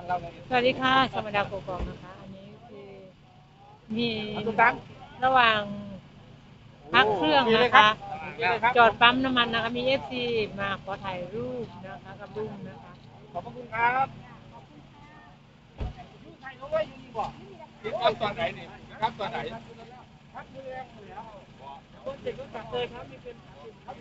านเราไงสวัสดีค่ะสมดาโกกองนะคะ อันนี้คือมีเอาตุ๊กตังระหว่างพักเครื่องนะคะ จอดปั๊มน้ำมันนะคะ มีเอฟซีมาขอถ่ายรูปนะคะกับลุงนะคะ ขอบพระคุณครับถ่ายรูปไว้อยู่นี่บ่ครับตอนไหนนี่ครับตอนไหนครับเมืองแล้วคนเด็กก็ตัดเลยครับนี่เป็นครับ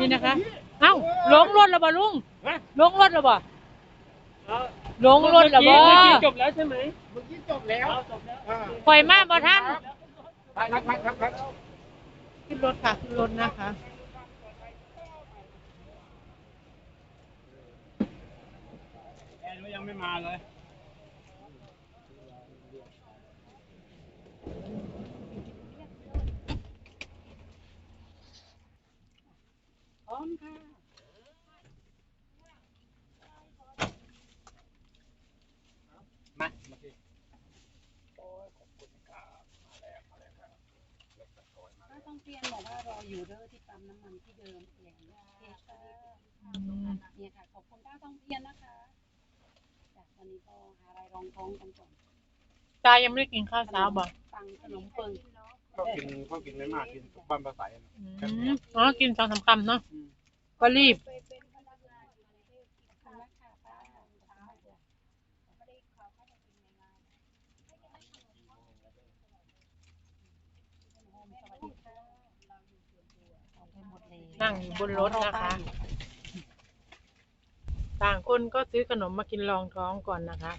นี่นะคะ เอ้าหลงรถแล้วบ่ลุงหลงรถแล้วบ่หลงรถแล้วบ่เมื่อกี้จบแล้วใช่ไหมเมื่อกี้จบแล้วอ่าปล่อยมาบ่ท่านครับครับครับครับขึ้นรถค่ะขึ้นรถนะคะแอนก็ยังไม่มาเลย ต้องเปลี่ยนบอกว่ารออยู่เด้อที่ปั๊มน้ำมันที่เดิมเปลี่ยนเพจก็ได้เนี่ยค่ะขอบคุณก้าต้องเปลี่ยนนะคะจากวันนี้ก็หาอะไรรองท้องกันก่อนตายังไม่ได้กินข้าวเช้าบ่ปังขนมเปิงเขากินเขากินไม่มากกินทุกบ้านภาษาอืมอ๋อกินสองสามคำเนาะก็รีบ นั่งอยู่บนรถนะคะ ต่างคนก็ซื้อขนมมากินรองท้องก่อนนะคะ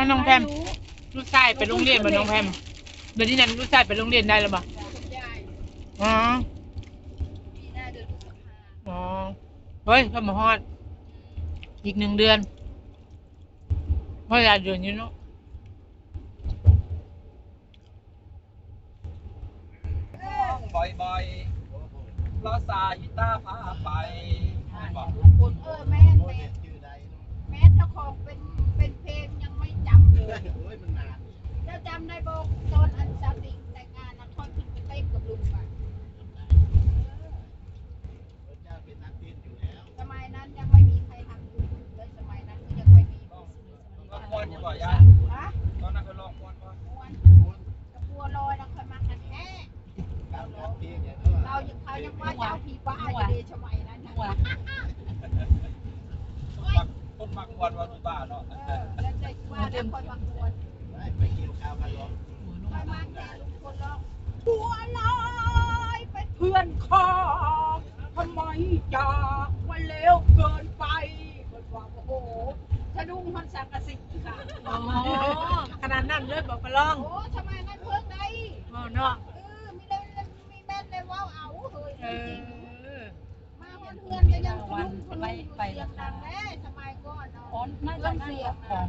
ให้น้องแพมลูกชายไปโรงเรียนบ่น้องแพมเดี๋ยวนี้นั้นลูกชายไปโรงเรียนได้แล้วบ่อ๋ออ๋อเฮ้ยก็มาฮอดอีกหนึ่งเดือนเพราะเวลาเดือนอยู่เนาะบ่อยๆรอสายตาพาไปบอกคุณเออแม่แม่แม่เจ้าของเป็นเป็นเพลงยังไม่จำ เจ้าจำได้บอกตอนอันสติงแต่งงานนะทอนขึ้นไปเต้นกับลุงอะสมัยนั้นยังไม่มีใครทำลุงเลยสมัยนั้นก็ยังไม่มีลองมวนอยู่บ่ยาฮะตอนนั้นก็ลองมวนบ่ม้วนกระปัวลอยเราเคยมากันแท้เรายังเขายังว่าเจ้าผีบ้าอยู่ในสมัยนั้นนะหัวมักคนมักมวนว่าที่บ้านเนาะ เออแล้วจะว่าแล้วคนบางคนไปมาแค่ลุงคนร้องบัวลอยเป็นเพื่อนข้าทำไมจากมาเร็วเกินไปเกิดว่าโอ้โหสะดุ้งมันสังกะสีค่ะอ๋อขนาดนั้นเลยบอกไปลองโอ้ทำไมนั้นเพิ่งได้อ๋อเนาะเออมีเล่นมีแม่นเลยว่าวเอาเฮ้ยจริงมาเพื่อนก็ยังสะดุ้งสะดุ้งอยู่เสียงดังแน่สมัยก่อนเนาะอ๋อน่าจะนั่งกับของ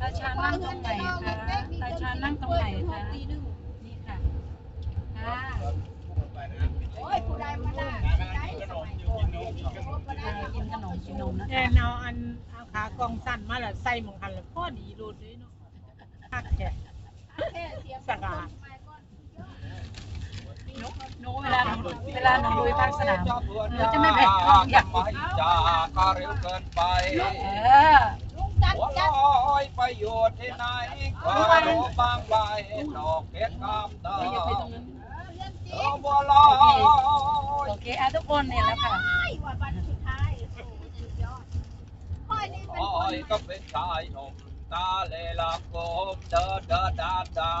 ตาชานั่งตรงไหนคะตาชานั่งตรงไหนคะนี่ค่ะค่ะโอ้ยผู้ใดมาได้ได้สมัยก่อนกินขนมกินนมนะแทคะนเอาอันเอาขากองสั้นมาแล้วใส่หมองหันแล้วพอดีโลดเลยเนาะคักแค่สียงสกาด สมัยก่อน หนู เวลาหนูเวลาหนูดูภาคสนามหนูจะไม่แบ่งกล้องอย่างไม่จากก็เร็วเกินไปเออลุงจันหัวจันลอยไปอยู่ที่ไหนก็รู้บางใบดอกเก็ดงามดาไม่อย่าไปตรงนั้นเรื่องจริโอ้บัวลอยโอเคอะทุกคนเนี่ยแล้วค่ะงว่าวันสุดท้ายโอ้สุดยอดค่อยนี่เป็นโอ้คนยก็เป็นชายหนุ่มตาเลลาโกมเดินเดินดาดา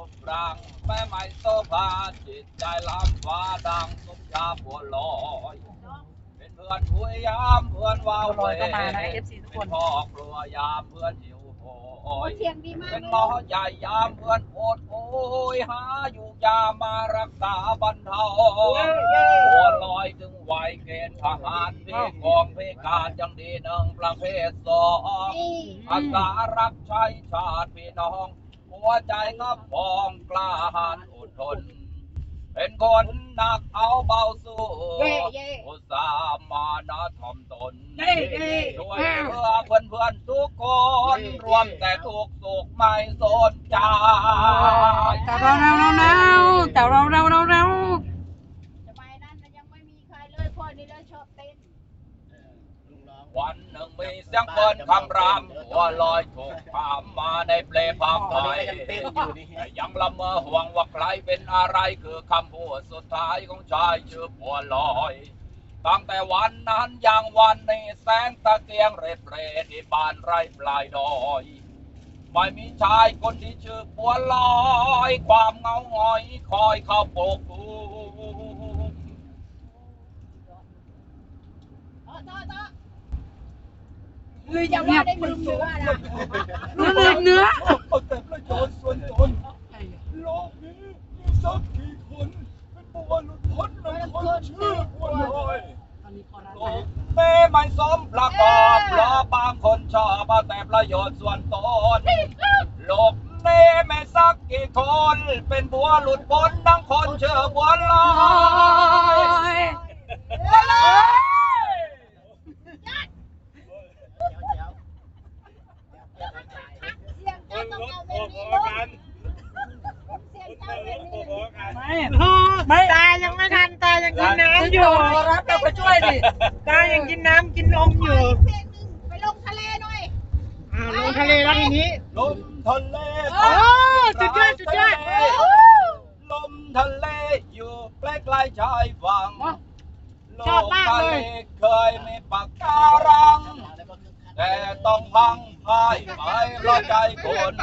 รูปร่างแม่ไม่โซภาจิตใจล้ำฟ้าดังสุมยาบัวลอยเป็นเพื่อนคุยยามเพื่อนว้าวลอยก็มานะเอฟซีทุกคเป็นนพ่อครัวยามเพื่อนหิวโหโอ้ยเสียงดีมากเป็นเลหมอยใหญ่ยามเพื่อนโอดโอยหาอยู่ยามารักษาบรรเทาหัวลอยถึงวัยเกณฑ์ทหารที่กองเพการยังดีหนึ่งประเภทสองนี่อาสารับใช้ชาติพี่น้อง หัวใจก็พองกล้าหาญอดทน เป็นคนหนักเอาเบาสู้เย่เย่อุตส่าห์มานะถ่อมตนเย่เย่ช่วยเพื่อเพื่อนเพื่อนๆทุกคน รวมแต่ทุกสุขไม่สนใจแต่เราเราเราเราแต่เราเราเราเรา สมัยนั้นมันยังไม่มีใครเลยพ่อนี่เลยชอบเต้น วันหนึ่งมีเสียงเปินคำรามหัวลอยถูกถามมาในเปลภาพไทยแต่ยังละเมอห่วงว่าใครเป็นอะไรคือคำพูดสุดท้ายของชายชื่อบัวลอยตั้งแต่วันนั้นยังวันนี้แสงตะเกียงเรดเรดที่บ้านไร่ปลายดอยไม่มีชายคนที่ชื่อบัวลอยความเงาหงอยคอยเข้าปกคลุม ต่อต่อต่อคืออย่าว่าได้ลืมเนื้อนะลืมเนื้อเอาแต่ประโยชน์ส่วนตนโลกนี้มีสักกี่คนเป็นบัวหลุดพ้นในคนชื่อบัวลอยแม่ไม่สมประกอบเพราะบางคนชอบแต่ประโยชน์ส่วนตนโลกเน่ไม่สักกี่คน เป็นบัวหลุดพ้นทั้งคนเชื่อบัวลอย เสียงเจ้า ต้องเอาแบบนี้ลูกเสียงเจ้าแบบนี้ไม่ตายังไม่ทันตายังกินน้ำอยู่ขอรับเราไปช่วยดิตายังกินน้ำกินนมอยู่เพลงหนึ่งไปลงทะเลหน่อยอ่าลงทะเลแล้วทีนี้ลมทะเลโอ้สุดยอดสุดยอดลมทะเลอยู่ใกล้ๆชายฝั่งโลชอบกมากทะเลเลยเคยมีปากการังแต่ต้องพัง ไปไปเพราะใจคน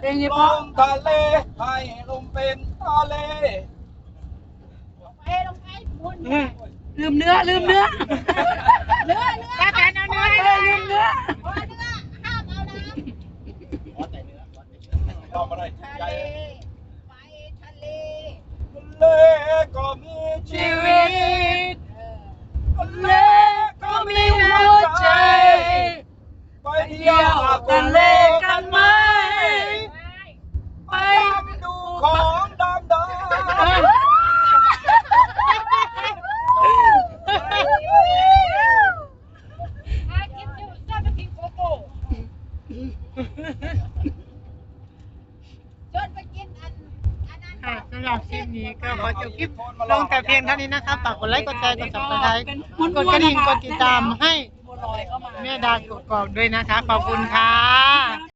เพลงนี้ลพราะมทะเลให้ลมเป็นทะเลไปลงไปมุนลืมเนื้อลืมเนื้อเนื้อเนื้อตาแตนเอาเนื้อให้เอเลอยลืมเนื้อพอเนื้อห้ามเอาน้ำอะไรำทะเลไปทะเล ทะเลก็มีชี ชี วิ วิ ต ต ทะเล ก็มีหัวใจ ไปเที่ยวอาบทะเลกันไหม ไป ดูของดำดำ อาคิดอยู่เจ้าจะกินโกโก้ จนไปกินอันอันนั้น ค่ะสำหรับคลิปนี้ก็ขอจบคลิปลงแต่เพียงเท่านี้นะคะฝากกดไลค์กดแชร์กดซับสไครต์กดกระดิ่งกดติดตามให้บัวลอยเข้ามา แม่ดากกอกๆด้วยนะคะ ขอบคุณค่ะ